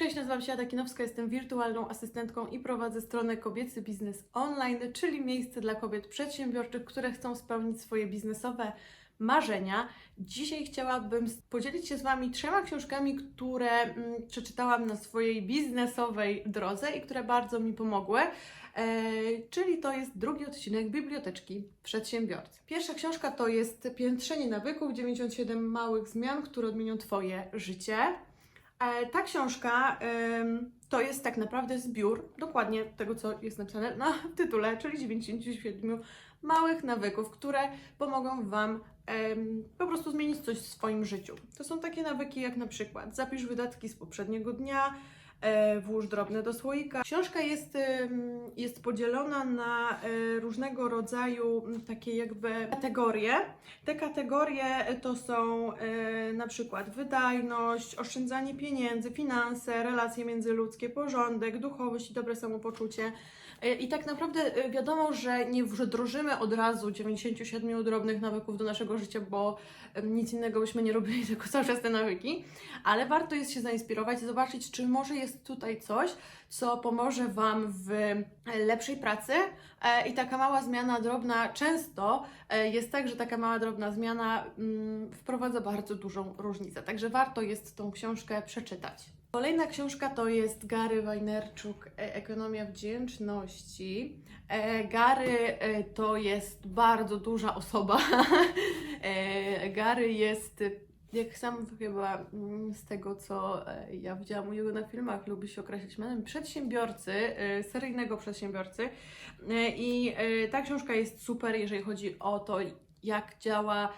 Cześć, nazywam się Ada Kinowska, jestem wirtualną asystentką i prowadzę stronę Kobiecy Biznes Online, czyli miejsce dla kobiet przedsiębiorczych, które chcą spełnić swoje biznesowe marzenia. Dzisiaj chciałabym podzielić się z Wami trzema książkami, które mm, przeczytałam na swojej biznesowej drodze i które bardzo mi pomogły. E, czyli to jest drugi odcinek Biblioteczki Przedsiębiorcy. Pierwsza książka to jest Piętrzenie nawyków, 97 małych zmian, które odmienią Twoje życie. E, Ta książka to jest tak naprawdę zbiór dokładnie tego, co jest napisane na tytule, czyli 97 małych nawyków, które pomogą Wam po prostu zmienić coś w swoim życiu. To są takie nawyki jak na przykład zapisz wydatki z poprzedniego dnia, włóż drobne do słoika. Książka jest, jest podzielona na e, różnego rodzaju takie jakby kategorie. Te kategorie to są e, na przykład wydajność, oszczędzanie pieniędzy, finanse, relacje międzyludzkie, porządek, duchowość i dobre samopoczucie. E, I tak naprawdę e, wiadomo, że nie wdrożymy od razu 97 drobnych nawyków do naszego życia, bo e, nic innego byśmy nie robili, tylko cały czas te nawyki, ale warto jest się zainspirować i zobaczyć, czy może jest tutaj coś, co pomoże Wam w e, lepszej pracy. E, I taka mała zmiana drobna często e, jest tak, że taka mała drobna zmiana mm, wprowadza bardzo dużą różnicę. Także warto jest tą książkę przeczytać. Kolejna książka to jest Gary Wajnerczuk, Ekonomia Wdzięczności. Gary to jest bardzo duża osoba. Gary jest, jak sam chyba mm, z tego, co e, ja widziałam u niego na filmach, lubi się określać mianem przedsiębiorcy, e, seryjnego przedsiębiorcy. E, I ta książka jest super, jeżeli chodzi o to, jak działa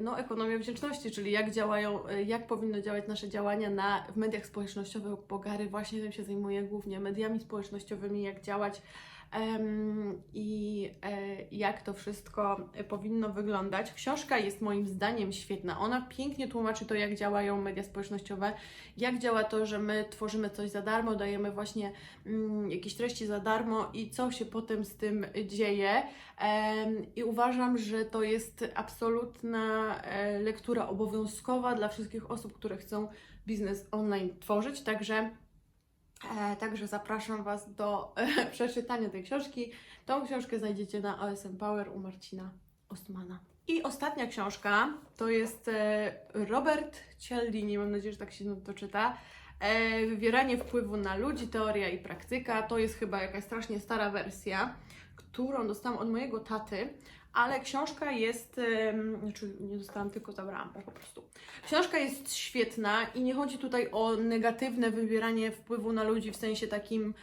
no, ekonomia wdzięczności, czyli jak działają, jak powinno działać nasze działania na, w mediach społecznościowych, bo Gary właśnie tym się zajmuje głównie mediami społecznościowymi, jak działać i e, jak to wszystko powinno wyglądać. Książka jest moim zdaniem świetna. Ona pięknie tłumaczy to, jak działają media społecznościowe, jak działa to, że my tworzymy coś za darmo, dajemy właśnie mm, jakieś treści za darmo i co się potem z tym dzieje. I uważam, że to jest absolutna e, lektura obowiązkowa dla wszystkich osób, które chcą biznes online tworzyć. Także Także zapraszam Was do e, przeczytania tej książki. Tą książkę znajdziecie na OSM Power u Marcina Ostmana. I ostatnia książka to jest e, Robert Cialdini, mam nadzieję, że tak się to czyta. E, Wywieranie wpływu na ludzi, teoria i praktyka. To jest chyba jakaś strasznie stara wersja, którą dostałam od mojego taty, ale książka jest, znaczy nie dostałam, tylko zabrałam po prostu. Książka jest świetna i nie chodzi tutaj o negatywne wywieranie wpływu na ludzi w sensie takim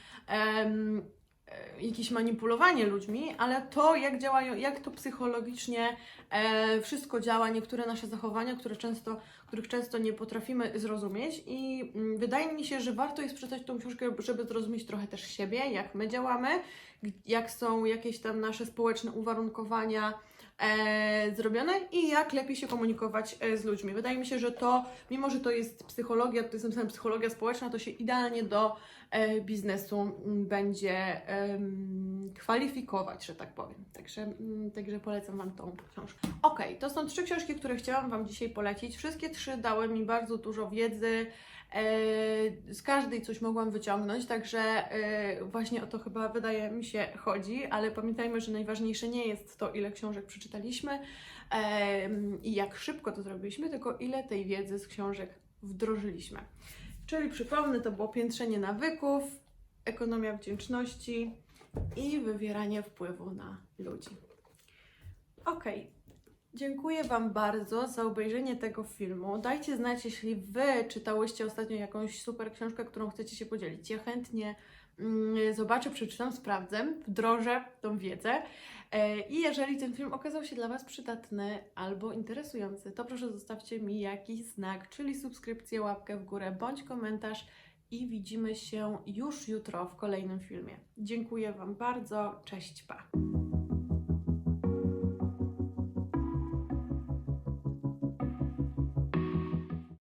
jakieś manipulowanie ludźmi, ale to, jak działają, jak to psychologicznie e, wszystko działa, niektóre nasze zachowania, które często, których często nie potrafimy zrozumieć i mm, wydaje mi się, że warto jest przeczytać tą książkę, żeby zrozumieć trochę też siebie, jak my działamy, jak są jakieś tam nasze społeczne uwarunkowania e, zrobione i jak lepiej się komunikować e, z ludźmi. Wydaje mi się, że to, mimo że to jest psychologia, to jest napisane psychologia społeczna, to się idealnie do e, biznesu m, będzie kwalifikować, że tak powiem. Także, także polecam Wam tą książkę. Ok, to są trzy książki, które chciałam Wam dzisiaj polecić. Wszystkie trzy dały mi bardzo dużo wiedzy. E, Z każdej coś mogłam wyciągnąć, także e, właśnie o to chyba wydaje mi się chodzi, ale pamiętajmy, że najważniejsze nie jest to, ile książek przeczytaliśmy i jak szybko to zrobiliśmy, tylko ile tej wiedzy z książek wdrożyliśmy. Czyli przypomnę, to było piętrzenie nawyków, ekonomia wdzięczności i wywieranie wpływu na ludzi. Okej. Dziękuję Wam bardzo za obejrzenie tego filmu. Dajcie znać, jeśli Wy czytałyście ostatnio jakąś super książkę, którą chcecie się podzielić. Ja chętnie mm, zobaczę, przeczytam, sprawdzę, wdrożę tą wiedzę. E, I jeżeli ten film okazał się dla Was przydatny albo interesujący, to proszę zostawcie mi jakiś znak, czyli subskrypcję, łapkę w górę bądź komentarz i widzimy się już jutro w kolejnym filmie. Dziękuję Wam bardzo. Cześć, pa!